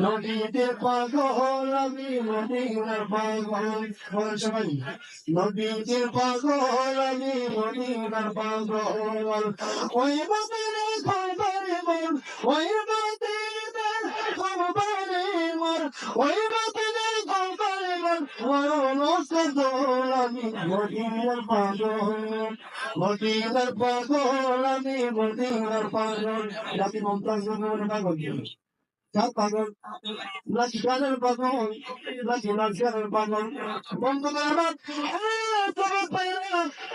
নদীতে পাগল আমি, মদিনার পাগল। নদীতে পাগল আমি, মদিনার পাগল। ওই বাতিলে খবরে মন ওই বাতিলে খবরে ওই বাতিলে খবরে মন মরণ মদিনার পাগল মদিনার পাগল আমি মদিনার পাগল জাতি মমতাজ পাগল যা পাগল নাকি গানের পাগল নাকি নাচগানের পাগল বন্ধু আমার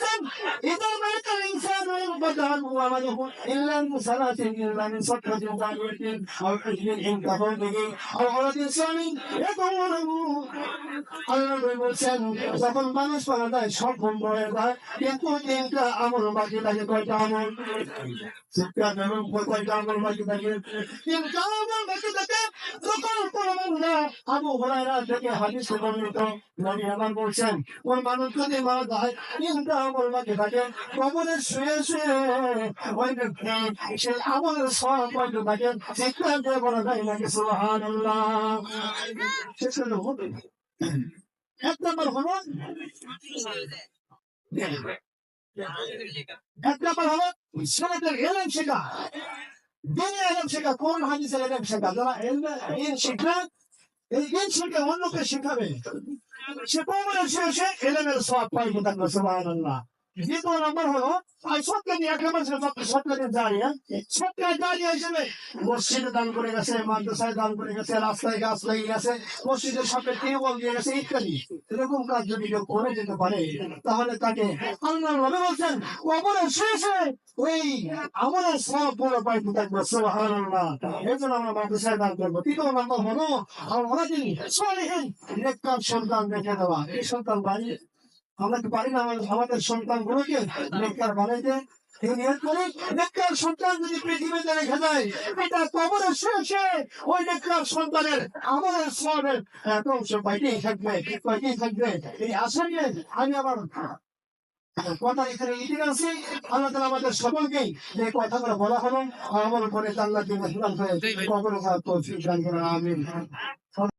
বলছেন إذا مات الإنسان وانقضى عمله إلا من صلاة إلا من صدقة جارية أو حجر إن كفر به أو ولد صالح يدعو له আল্লাহ বলছেন যখন মানুষ মারা যায় সব ঘুম পড়ে যায় কিন্তু তিনটা আমল বাকি থাকে কয়টা আমল শিক্ষা এবং কয়টা আমল বাকি থাকে তিনটা আমল বাকি থাকে যখন কোনো বান্দা আবু হুরায়রা থেকে হাদিস বর্ণিত নবী আমার বলছেন ওই মানুষ যদি মারা যায় তিনটা আমল বাকি থাকে কবরে শুয়ে শুয়ে ওই ব্যক্তি সেই আমলের সব বাকি থাকে শিক্ষা দিয়ে বলা যায় নাকি সুবহানাল্লাহ শেষ হবে এক নম্বর হলো এক নম্বর হলো ছেলেদের এলেম শেখা দিনে এলেম শেখা কোন শেখা, যারা শিখবে এই অন্যকে শেখাবে। সে কমরের শেষে এলেমের সব পাইবে থাকবে সুবহানাল্লাহ। দ্বিতীয় নম্বর হলো মসজিদে দান করে গেছে, মাদ্রাসায় দান করে গেছে, রাস্তায় কাজ সন্তান রেখে দেওয়া। এই সন্তান বাড়িয়ে আমরা কি পারি না আমাদের সন্তানগুলোকে নেককার বানাইতে। সন্তান যদি পৃথিবীতে রেখে দেয় এটা কবরের শেষে ওই নেককার সন্তানের আমাদের সবের এত অংশ পাইতেই থাকবে পাইতেই থাকবে। এই আশা নিয়ে আমি আমার কথা এখানে ইতি আছি আল্লাহ তালা আমাদের সকলকেই যে কথাগুলো বলা হলো আমল করে আল্লাহ দিন কবর তৌফিক দান করেন আমিন।